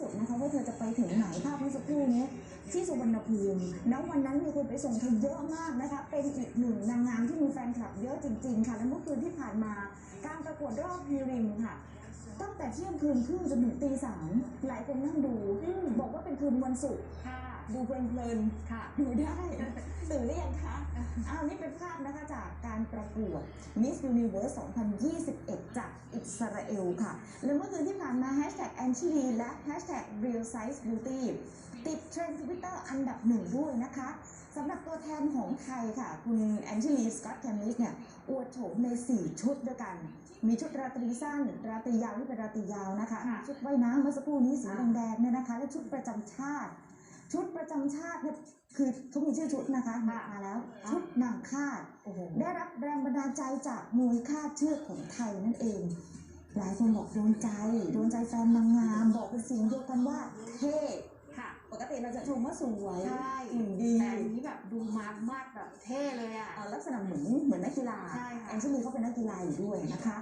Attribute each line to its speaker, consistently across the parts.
Speaker 1: สุดนะคะว่าเธอจะไปถึงไหนภาพเมื่อสักครู่นี้ที่สุวรรณภูมิแล้ววันนั้นมีคนไปส่งเธอเยอะมากนะคะ เป็นอีกหนึ่งนางงามที่มีแฟนคลับเยอะจริง ๆ ค่ะ และเมื่อคืนที่ผ่านมาการประกวดรอบฮีริมค่ะ ตั้งแต่เที่ยงคืนครึ่งจนถึงตีสามหลายคนนั่งดู บอกว่าเป็นคืนวันศุกร์ ดูเพลินๆ
Speaker 2: ค่ะ
Speaker 1: ดูได้ตื่นหรือยังคะอ้าวนี่เป็นภาพนะคะจากการประกวด Miss Universe 2021 จากอิสราเอลค่ะ และเมื่อคืนที่ผ่านมา Hashtag a n c h i l i และ Hashtag Real Size Beauty ติดเทรนด์ทวิตเตอร์อันดับหนึ่งด้วยนะคะสำหรับตัวแทนของไทยค่ะ คุณแอนชิลีสกอตแคมิสเนี่ย อวดโฉมใน 4 ชุดด้วยกัน มีชุดราตรีสั้น ราตรียาวที่เป็นราตรียาวนะคะ
Speaker 2: ค่ะ
Speaker 1: ชุดว่ายน้ำเมื่อสักครู่นี้สีแดงๆเนี่ยนะคะ และชุดประจำชาติ ชุดประจำชาติเนี่ยคือเขามีชื่อชุดนะคะมาแล้ว ชุดนางคาด
Speaker 2: โอ้โห
Speaker 1: ได้รับแรงบันดาลใจจากมวยคาดเชือกของไทยนั่นเอง หลายคนบอกโดนใจโดนใจแฟนนางงามบอกเป็นเสียงเดียวกันว่าเท่
Speaker 2: ค่ะ
Speaker 1: ปกติเราจะชมว่าสวย
Speaker 2: ใช่
Speaker 1: อืมดี
Speaker 2: แต่อันนี้แบบดูมาร์กมากแบบเท่เลยอะ
Speaker 1: เอ่อลักษณะเหมือนเหมือนนักกีฬา
Speaker 2: ใช่ค่ะ
Speaker 1: แอนชิลีเขาเป็นนักกีฬาอยู่ด้วยนะคะ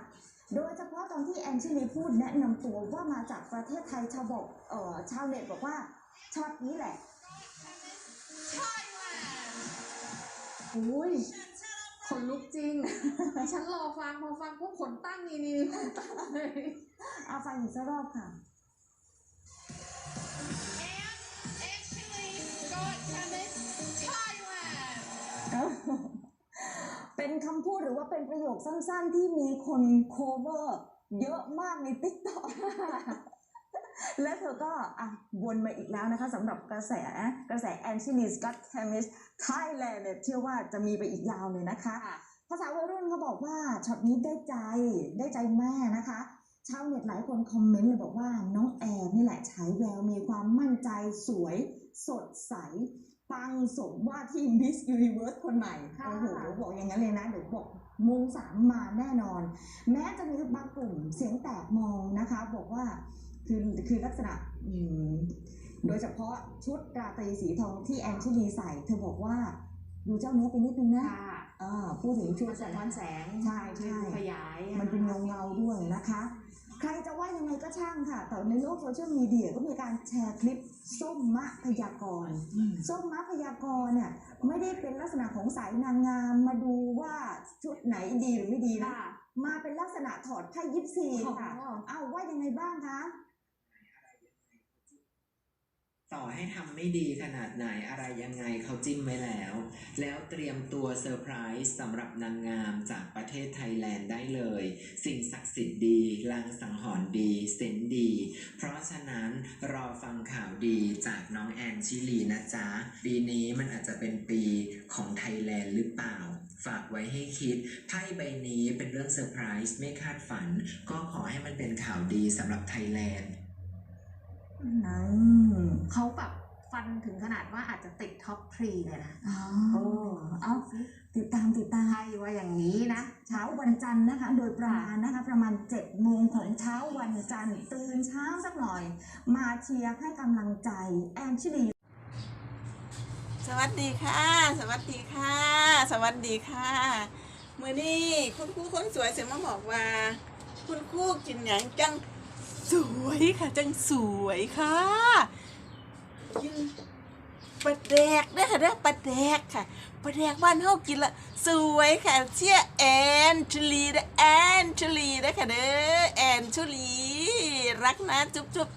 Speaker 1: โดยเฉพาะตอนที่แอนชิลีพูดแนะนำตัวว่ามาจากประเทศไทยชาวบอกเอ่อชาวเน็ตบอกว่าช็อตนี้แหละ
Speaker 2: อุ้ยขนลุกจริง ฉันรอฟังพอฟังพวกขนตั้งนี่นี่ขนตั้งเลย
Speaker 1: เอาฟังอีกสักรอบค่ะำพูดหรือว่าเป็นประโยคสั้นๆ ที่มีคนโคเวอร์เยอะมากในติ๊กต็อกและเธอก็อะวนมาอีกแล้วนะคะสำหรับกระแสกระแสแอนชินีสกอตแคมิสไทยแลนด์เนี่ยเชื่อว่าจะมีไปอีกยาวเลยนะคะ
Speaker 2: ค่ะ
Speaker 1: ภาษาวัยรุ่นเขาบอกว่าช็อตนี้ได้ใจได้ใจแม่นะคะชาวเน็ตหลายคนคอมเมนต์เลยบอกว่าน้องแอร์นี่แหละฉายแววมีความมั่นใจสวย สดใส ปังสมว่าที่มิสยูนิเวิร์สคนใหม่
Speaker 2: ค่ะ
Speaker 1: โอ้โหบอกอย่างนั้นเลยนะเดี๋ยวบอกมงสามมาแน่นอน แม้จะมีบางกลุ่มเสียงแตกมองนะคะ บอกว่าคือคือลักษณะอืมโดยเฉพาะชุดราตรีสีทองที่แอนชิลีใส่ เธอบอกว่าดูเจ้าเนื้อไปนิดนึงนะ
Speaker 2: ค่ะ
Speaker 1: อ่าพูดถึงชุด
Speaker 2: มันสะท้อนแสง
Speaker 1: ใช่ใช่
Speaker 2: ขยาย
Speaker 1: มันเป็นเงาเงาๆด้วยนะคะ ใครจะว่ายังไงก็ช่างค่ะ แต่ในโลกโซเชียลมีเดียก็มีการแชร์คลิปส้มมะพยากรณ์
Speaker 2: อืม
Speaker 1: ส้มมะพยากรณ์เนี่ยไม่ได้เป็นลักษณะของสายนางงามมาดูว่าชุดไหนดีหรือไม่ดีนะ
Speaker 2: ค่ะ
Speaker 1: มาเป็นลักษณะถอดไพ่ยิปซีค่ะ
Speaker 2: อ๋อ
Speaker 1: เอาว่ายังไงบ้างคะ
Speaker 3: ต่อให้ทำไม่ดีขนาดไหนอะไรยังไงเขาจิ้มไว้แล้ว แล้วเตรียมตัวเซอร์ไพรส์สำหรับนางงามจากประเทศไทยแลนด์ได้เลย สิ่งศักดิ์สิทธิ์ดี ลางสังหรณ์ดีเซนดี เพราะฉะนั้นรอฟังข่าวดีจากน้องแอนชิลีนะจ๊ะ ปีนี้มันอาจจะเป็นปีของไทยแลนด์หรือเปล่า ฝากไว้ให้คิดไพ่ใบนี้เป็นเรื่องเซอร์ไพรส์ไม่คาดฝัน ก็ขอให้มันเป็นข่าวดีสำหรับไทยแลนด์
Speaker 2: เขาแบบ ฟันถึงขนาดว่าอาจจะติดท็อปทรีเลยนะ
Speaker 1: อ๋อเอาติดตามติดตาม
Speaker 2: ใช่ว่าอย่างนี้นะ
Speaker 1: เช้าวันจันทร์นะคะ โดยประมาณนะคะ ประมาณ7จ็ดโมงของเช้าวันจันทร์ตื่นเช้าสักหน่อย มาเชียร์ให้กำลังใจแอนชิลี
Speaker 4: สวัสดีค่ะ สวัสดีค่ะ สวัสดีค่ะมื่อนี้คุณครูคนสวยเสียมาบอกว่า คุณครูกินหยังจังสวยค่ะ จังสวยค่ะกิน ปลาแดกเด้อค่ะเด้อปลาแดกค่ะปลาแดกบ้านเฮากินละสวยค่ะเชี่ยแอนชลีเด้อแอนชลีเด้อค่ะเด้อแอนชลีรักนะจุ๊บจุ๊บ